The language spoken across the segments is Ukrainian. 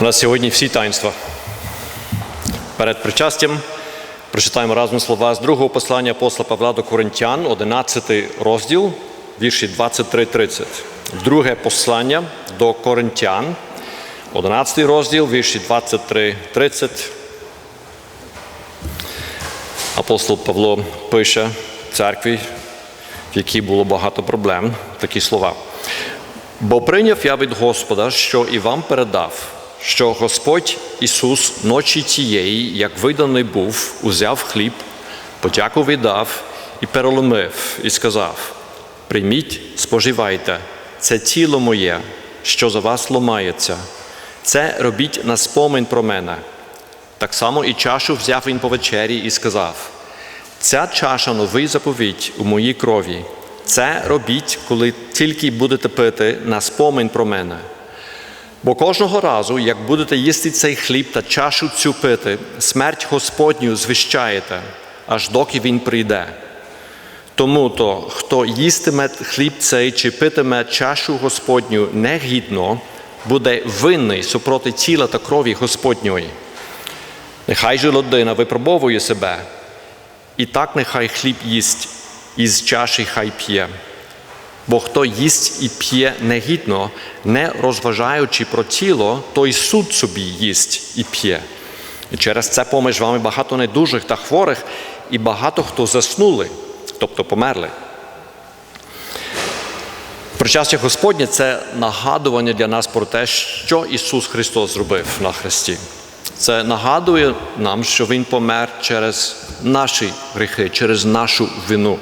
У нас сьогодні всі таїнства. Перед причастям прочитаємо разом слова з другого послання апостола Павла до Коринтян, 11 розділ, вірші 23-30. Друге послання до Коринтян, 11 розділ, вірші 23-30. Апостол Павло пише церкві, в якій було багато проблем, такі слова. Бо прийняв я від Господа, що і вам передав, що Господь Ісус ночі тієї, як виданий був, узяв хліб, подяку віддав і переломив, і сказав: Прийміть, споживайте, це тіло моє, що за вас ломається. Це робіть на спомин про мене. Так само і чашу взяв він по вечері і сказав: Ця чаша новий заповідь у моїй крові. Це робіть, коли тільки будете пити на спомин про мене. Бо кожного разу, як будете їсти цей хліб та чашу цю пити, смерть Господню звіщаєте, аж доки він прийде. Тому то, хто їстиме хліб цей чи питиме чашу Господню негідно, буде винний супроти тіла та крові Господньої. Нехай же людина випробовує себе, і так нехай хліб їсть, із чаші хай п'є. Бо хто їсть і п'є негідно, не розважаючи про тіло, той суд собі їсть і п'є. І через це поміж вами багато недужих та хворих, і багато хто заснули, тобто померли. Причастя Господнє це нагадування для нас про те, що Ісус Христос зробив на Христі. Це нагадує нам, що Він помер через наші гріхи, через нашу вину.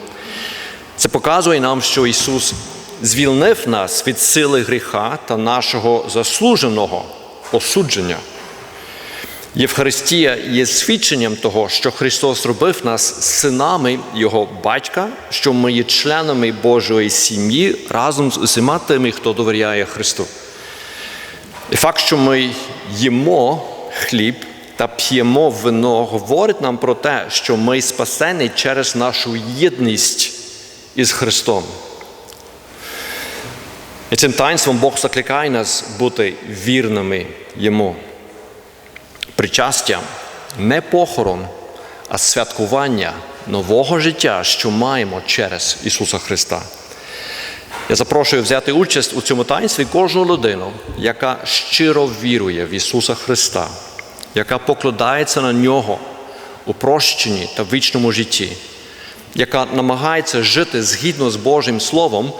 Це показує нам, що Ісус звільнив нас від сили гріха та нашого заслуженого осудження. Євхаристія є свідченням того, що Христос робив нас синами Його батька, що ми є членами Божої сім'ї разом з усіма тими, хто довіряє Христу. І факт, що ми їмо хліб та п'ємо вино, говорить нам про те, що ми спасені через нашу єдність із Христом. І цим таїнством Бог закликає нас бути вірними Йому. Причастя не похорон, а святкування нового життя, що маємо через Ісуса Христа. Я запрошую взяти участь у цьому таїнстві кожну людину, яка щиро вірує в Ісуса Христа, яка покладається на Нього у прощенні та вічному житті, яка намагається жити згідно з Божим Словом,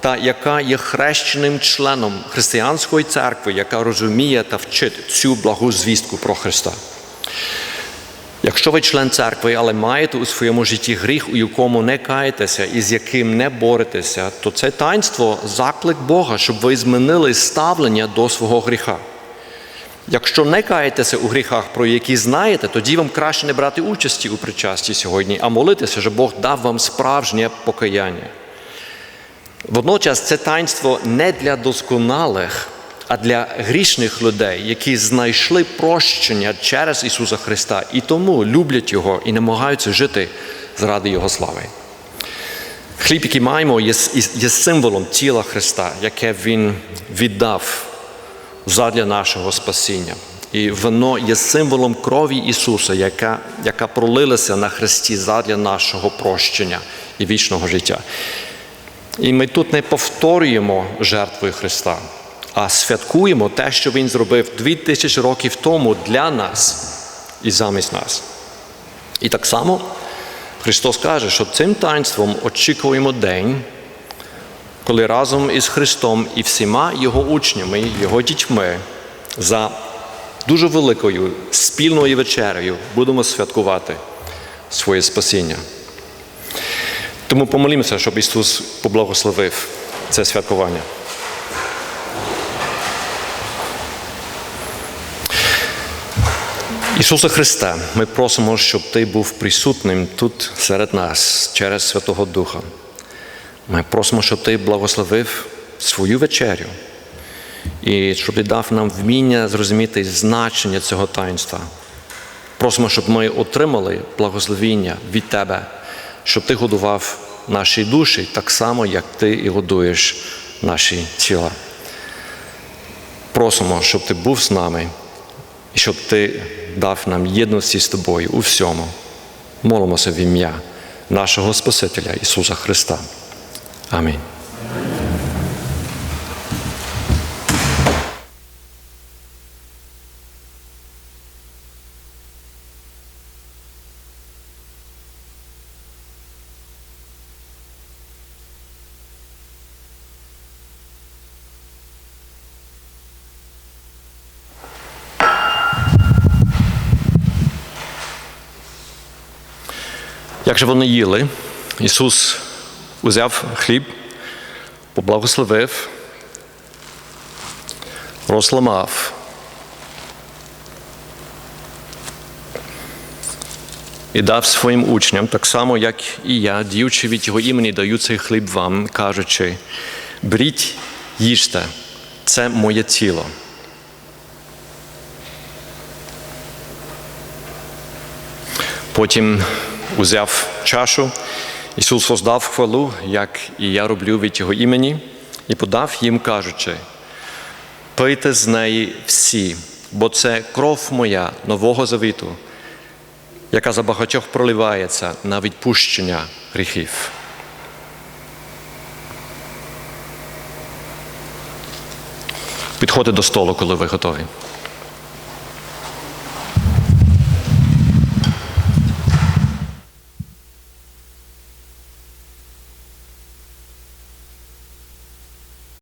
та яка є хрещеним членом християнської церкви, яка розуміє та вчить цю благу звістку про Христа. Якщо ви член церкви, але маєте у своєму житті гріх, у якому не каєтеся і з яким не боретеся, то це таїнство заклик Бога, щоб ви змінили ставлення до свого гріха. Якщо не каєтеся у гріхах, про які знаєте, тоді вам краще не брати участі у причасті сьогодні, а молитися, щоб Бог дав вам справжнє покаяння. Водночас це таїнство не для досконалих, а для грішних людей, які знайшли прощення через Ісуса Христа і тому люблять Його і намагаються жити заради Його слави. Хліб, який маємо, є, є символом тіла Христа, яке Він віддав задля нашого спасіння. І воно є символом крові Ісуса, яка, яка пролилася на Христі задля нашого прощення і вічного життя. І ми тут не повторюємо жертвою Христа, а святкуємо те, що Він зробив дві тисячі років тому для нас і замість нас. І так само Христос каже, що цим таїнством очікуємо день, коли разом із Христом і всіма Його учнями, Його дітьми за дуже великою спільною вечерею будемо святкувати своє спасіння. Тому помолімося, щоб Ісус поблагословив це святкування. Ісусе Христе, ми просимо, щоб Ти був присутним тут серед нас через Святого Духа. Ми просимо, щоб Ти благословив свою вечерю і щоб Ти дав нам вміння зрозуміти значення цього таїнства. Просимо, щоб ми отримали благословіння від Тебе, щоб Ти годував наші душі так само, як Ти і годуєш наші тіла. Просимо, щоб ти був з нами і щоб ти дав нам єдності з тобою у всьому. Молимося в ім'я нашого Спасителя Ісуса Христа. Амінь. Як же вони їли, Ісус узяв хліб, поблагословив, розламав. І дав своїм учням, так само, як і я, діючи від його імені, даю цей хліб вам, кажучи: беріть, їжте, це моє тіло. Потім узяв чашу, Ісус воздав хвалу, як і я роблю від Його імені, і подав їм, кажучи: пийте з неї всі, бо це кров моя нового завіту, яка за багатьох проливається на відпущення гріхів. Підходьте до столу, коли ви готові.